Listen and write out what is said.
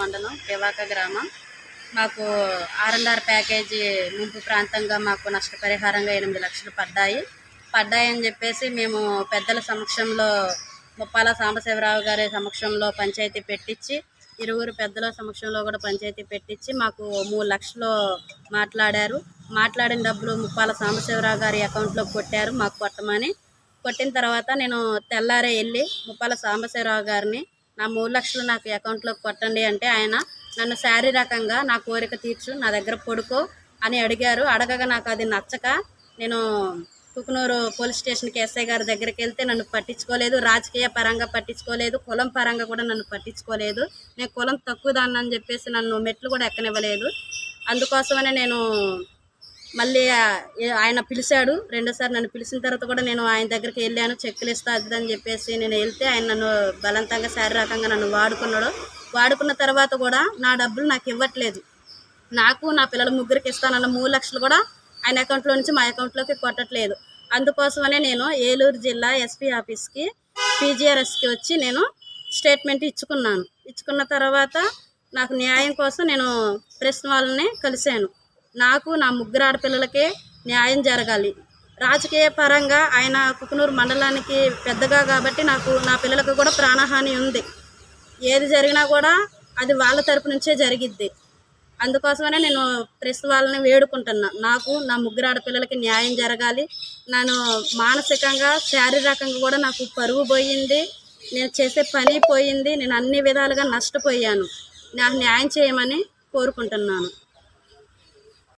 మండలం కేవాక గ్రామం. మాకు ఆర్ఎన్ఆర్ ప్యాకేజీ ముంపు ప్రాంతంగా మాకు నష్టపరిహారంగా ఎనిమిది లక్షలు పడ్డాయి. పడ్డాయని చెప్పేసి మేము పెద్దల సమక్షంలో ముప్పాల సాంబశివరావు గారి సమక్షంలో పంచాయతీ పెట్టించి ఇరువురు పెద్దల సమక్షంలో కూడా పంచాయతీ పెట్టించి మాకు మూడు లక్షలు మాట్లాడారు. మాట్లాడిన డబ్బులు ముప్పాల సాంబశివరావు గారి అకౌంట్లో కొట్టారు మాకు కొట్టమని. కొట్టిన తర్వాత నేను తెల్లారే వెళ్ళి ముప్పాల సాంబశివరావు గారిని నా మూడు లక్షలు నాకు అకౌంట్లోకి కొట్టండి అంటే ఆయన నన్ను శారీరకంగా నా కోరిక తీర్చు నా దగ్గర పడుకో అని అడిగారు. అడగగా నాకు అది నచ్చక నేను కుకునూరు పోలీస్ స్టేషన్కి ఎస్ఐ గారి దగ్గరికి వెళ్తే నన్ను పట్టించుకోలేదు. రాజకీయ పరంగా పట్టించుకోలేదు. కులం పరంగా కూడా నన్ను పట్టించుకోలేదు. నేను కులం తక్కువ దాన్ని అని చెప్పేసి నన్ను మెట్లు కూడా ఎక్కనివ్వలేదు. అందుకోసమనే నేను మళ్ళీ ఆయన పిలిచాడు. రెండోసారి నన్ను పిలిచిన తర్వాత కూడా నేను ఆయన దగ్గరికి వెళ్ళాను. చెక్కులు ఇస్తా అది అని చెప్పేసి నేను వెళ్తే ఆయన నన్ను బలవంతంగా శారీరకంగా నన్ను వాడుకున్నాడు. వాడుకున్న తర్వాత కూడా నా డబ్బులు నాకు ఇవ్వట్లేదు. నాకు నా పిల్లల ముగ్గురికి ఇస్తానన్న మూడు లక్షలు కూడా ఆయన అకౌంట్లో నుంచి మా అకౌంట్లోకి కొట్టట్లేదు. అందుకోసమనే నేను ఏలూరు జిల్లా ఎస్పీ ఆఫీస్కి పీజీఆర్ఎస్కి వచ్చి నేను స్టేట్మెంట్ ఇచ్చుకున్నాను. ఇచ్చుకున్న తర్వాత నాకు న్యాయం కోసం నేను ప్రెస్ వాళ్ళని కలిశాను. నాకు నా ముగ్గురు ఆడపిల్లలకే న్యాయం జరగాలి. రాజకీయ పరంగా ఆయన కుకునూరు మండలానికి పెద్దగా కాబట్టి నాకు నా పిల్లలకు కూడా ప్రాణహాని ఉంది. ఏది జరిగినా కూడా అది వాళ్ళ తరపు నుంచే జరిగిద్ది. అందుకోసమనే నేను ప్రెస్ వాళ్ళని వేడుకుంటున్నా. నాకు నా ముగ్గురు ఆడపిల్లలకి న్యాయం జరగాలి. నేను మానసికంగా శారీరకంగా కూడా నాకు పరువు పోయింది. నేను చేసే పని పోయింది. నేను అన్ని విధాలుగా నష్టపోయాను. నాకు న్యాయం చేయమని కోరుకుంటున్నాను.